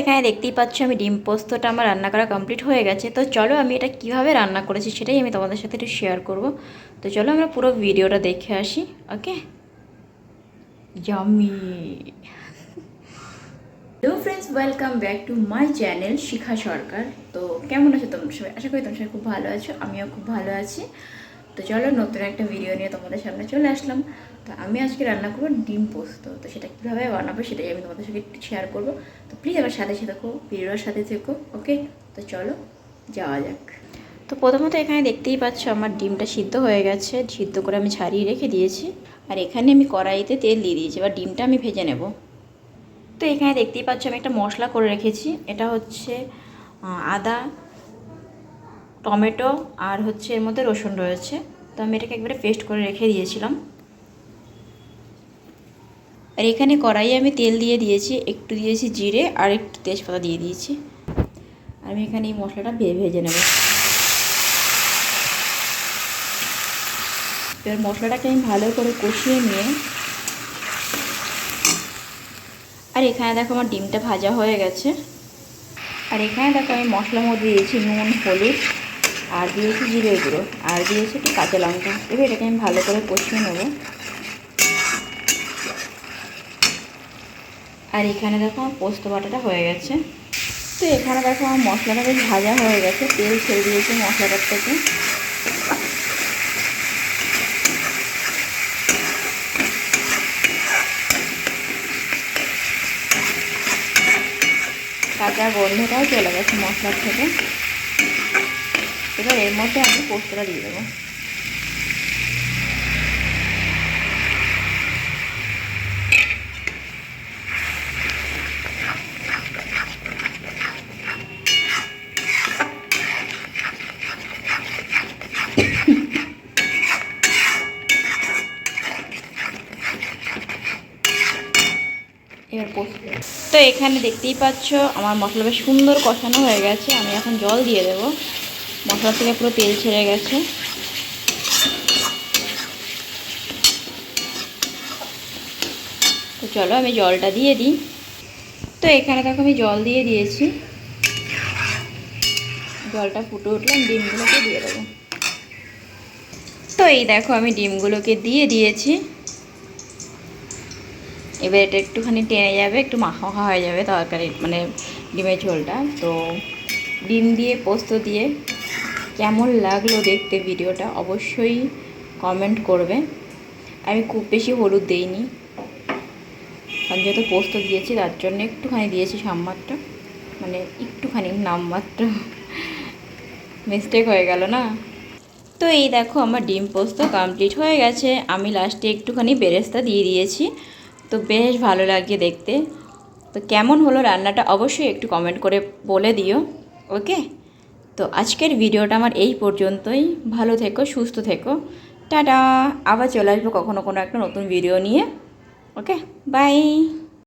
এখানে দেখতেই পাচ্ছ আমি ডিম পোস্তটা আমার রান্না করা কমপ্লিট হয়ে গেছে। তো চলো আমি এটা কীভাবে রান্না করেছি সেটাই আমি তোমাদের সাথে একটু শেয়ার করব। তো চলো আমরা পুরো ভিডিওটা দেখে আসি okay Jami hello friends welcome back to my channel Shikha Sarkar তো কেমন আছো তোমরা সবাই? আশা করি তোমরা সবাই খুব ভালো আছো, আমিও খুব ভালো আছি। তো চলো নতুন একটা ভিডিও নিয়ে তোমাদের সামনে চলে আসলাম। তো আমি আজকে রান্না করব ডিম পোস্ত। তো সেটা কীভাবে বানাবো সেটাই আমি তোমাদের সঙ্গে একটু শেয়ার করব। তো প্লিজ আমার সাথে সাথে থেকো, ভিডিওর সাথে থেকো ওকে তো চলো, যাওয়া যাক। তো প্রথমত এখানে দেখতেই পাচ্ছ আমার ডিমটা সিদ্ধ হয়ে গেছে। সিদ্ধ করে আমি ছাড়িয়ে রেখে দিয়েছি। আর এখানে আমি কড়াইতে তেল দিয়ে দিয়েছি। এবার ডিমটা আমি ভেজে নেব। তো এখানে দেখতেই পাচ্ছ আমি একটা মশলা করে রেখেছি। এটা হচ্ছে আদা, টমেটো আর হচ্ছে এর মধ্যে রসুন রয়েছে। তো আমি এটাকে একবারে পেস্ট করে রেখে দিয়েছিলাম। আর এখানে কড়াইয়ে আমি তেল দিয়ে দিয়েছি, একটু দিয়েছি জিরে আর একটু তেজপাতা দিয়ে দিয়েছি। আমি এখানে এই মশলাটা ভেজে নেব। এবার মশলাটাকে আমি ভালো করে কষিয়ে নিয়ে, আর এখানে দেখো আমার ডিমটা ভাজা হয়ে গেছে। আর এখানে দেখো আমি মশলার মধ্যে দিয়েছি নুন, হলুদ আর দিয়েছি জিরে গুঁড়ো আর দিয়েছি একটু কাঁচা লঙ্কা। এবার এটাকে আমি ভালো করে কষিয়ে নেব। আর এখানে দেখো আমার পোস্ত বাটাটা হয়ে গেছে। তো এখানে দেখো আমার মশলাটা বেশ ভাজা হয়ে গেছে, তেল ছেড়ে দিয়েছি মশলাটার থেকে। কাঁচা গন্ধটাও চলে গেছে মশলার থেকে। এবার এর মধ্যে আমি পোস্তটা দিয়ে দেবো। এবার পোস্ত তো এখানে দেখতেই পাচ্ছ, আমার মশলা বেশ সুন্দর কষানো হয়ে গেছে। আমি এখন জল দিয়ে দেব। মশলা থেকে পুরো তেল ছেড়ে গেছে। তো চলো আমি জলটা দিয়ে দিই। তো এখানে দেখো আমি জল দিয়ে দিয়েছি। জলটা ফুটে উঠলে আমি ডিমগুলোকে দিয়ে দেবো। তো এই দেখো আমি ডিমগুলোকে দিয়ে দিয়েছি। এবার এটা একটুখানি টেনে যাবে, একটু মাখা মাখা হয়ে যাবে তরকারি মানে ডিমের ঝোলটা। তো ডিম দিয়ে পোস্ত দিয়ে কেমন লাগল দেখতে ভিডিওটা অবশ্যই কমেন্ট করবে। আমি খুব বেশি হলুদ দেইনি। কারণ যেহেতু পোস্ত দিয়েছি, তার জন্য একটুখানি দিয়েছি সামমাত্র মানে একটুখানি নামমাত্র। মিস্টেক হয়ে গেল না? তো এই দেখো, আমার ডিম পোস্ত কমপ্লিট হয়ে গেছে। আমি লাস্টে একটুখানি বেরেস্তা দিয়ে দিয়েছি। তো বেশ ভালো লাগে দেখতে। তো কেমন হলো রান্নাটা অবশ্যই একটু কমেন্ট করে বলে দিও, ওকে? তো আজকের ভিডিওটা আমার এই পর্যন্তই। ভালো থেকো, সুস্থ থেকো। টাটা! আবার চলে আসব কখনো কোনো একটা নতুন ভিডিও নিয়ে, ওকে? বাই